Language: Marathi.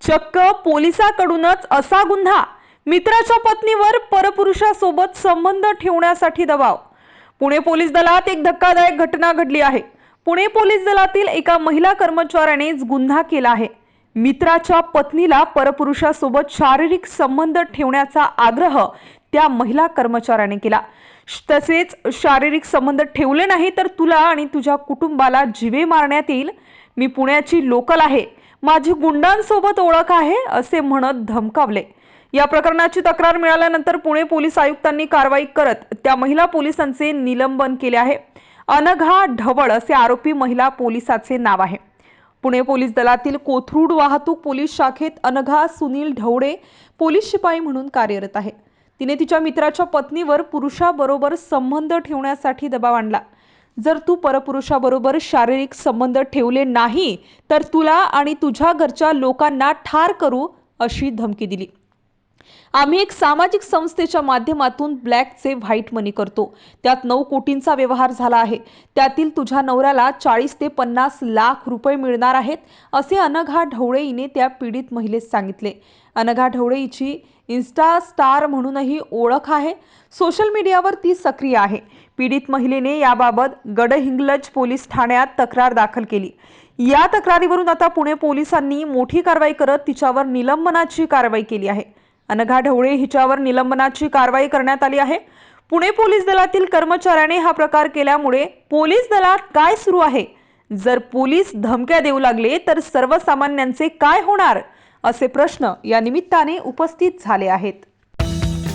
चक्क पोलिसाकडूनच असा गुन्हा. मित्राच्या पत्नीवर परपुरुषासोबत संबंध ठेवण्यासाठी दबाव. पुणे पोलीस दलात एक धक्कादायक घटना घडली आहे. पुणे पोलीस दलातील एका महिला कर्मचाऱ्यानेच गुन्हा केला आहे. मित्राच्या पत्नीला परपुरुषासोबत शारीरिक संबंध ठेवण्याचा आग्रह त्या महिला कर्मचाऱ्याने केला. श- तसेच शारीरिक संबंध ठेवले नाही तर तुला आणि तुझ्या कुटुंबाला जिवे मारण्यात येईल. मी पुण्याची लोकल आहे. माझी गुंडांसोबत ओळख आहे असे म्हणत धमकावले. या प्रकरणाची तक्रार मिळाल्यानंतर पुणे पोलीस आयुक्तांनी कारवाई करत त्या महिला पोलिसांचे निलंबन केले आहे. अनघा ढवळ असे आरोपी महिला पोलिसाचे नाव आहे. पुणे पोलीस दलातील कोथरूड वाहतूक पोलीस शाखेत अनघा सुनील ढवळे पोलीस शिपाई म्हणून कार्यरत आहे. तिने तिच्या मित्राच्या पत्नीवर पुरुषाबरोबर संबंध ठेवण्यासाठी दबाव आणला. जर तू परपुरुषाबरोबर शारीरिक संबंध ठेवले नाही तर तुला आणि तुझ्या घरच्या लोकांना ठार करू अशी धमकी दिली. आम्ही एक सामाजिक संस्थेच्या माध्यमातून ब्लॅकचे व्हाईट मनी करतो. त्यात नऊ कोटींचा व्यवहार झाला आहे. त्यातील तुझ्या नवऱ्याला चाळीस ते पन्नास लाख रुपये मिळणार आहेत असे अनघा ढवळेईने त्या पीडित महिलेस सांगितले. अनघा ढवळेईची इन्स्टा स्टार म्हणूनही ओळख आहे. सोशल मीडियावर ती सक्रिय आहे. पीडित महिलेने याबाबत गडहिंग्लज पोलीस ठाण्यात तक्रार दाखल केली. या तक्रारीवरून आता पुणे पोलिसांनी मोठी कारवाई करत तिच्यावर निलंबनाची कारवाई केली आहे. अनघा ढवळे हिच्यावर निलंबनाची कारवाई करण्यात आली आहे. पुणे पोलीस दलातील कर्मचाऱ्याने हा प्रकार केल्यामुळे पोलीस दलात काय सुरू आहे? जर पोलीस धमक्या देऊ लागले तर सर्वसामान्यांचे काय होणार? असे प्रश्न या निमित्ताने उपस्थित झाले आहेत.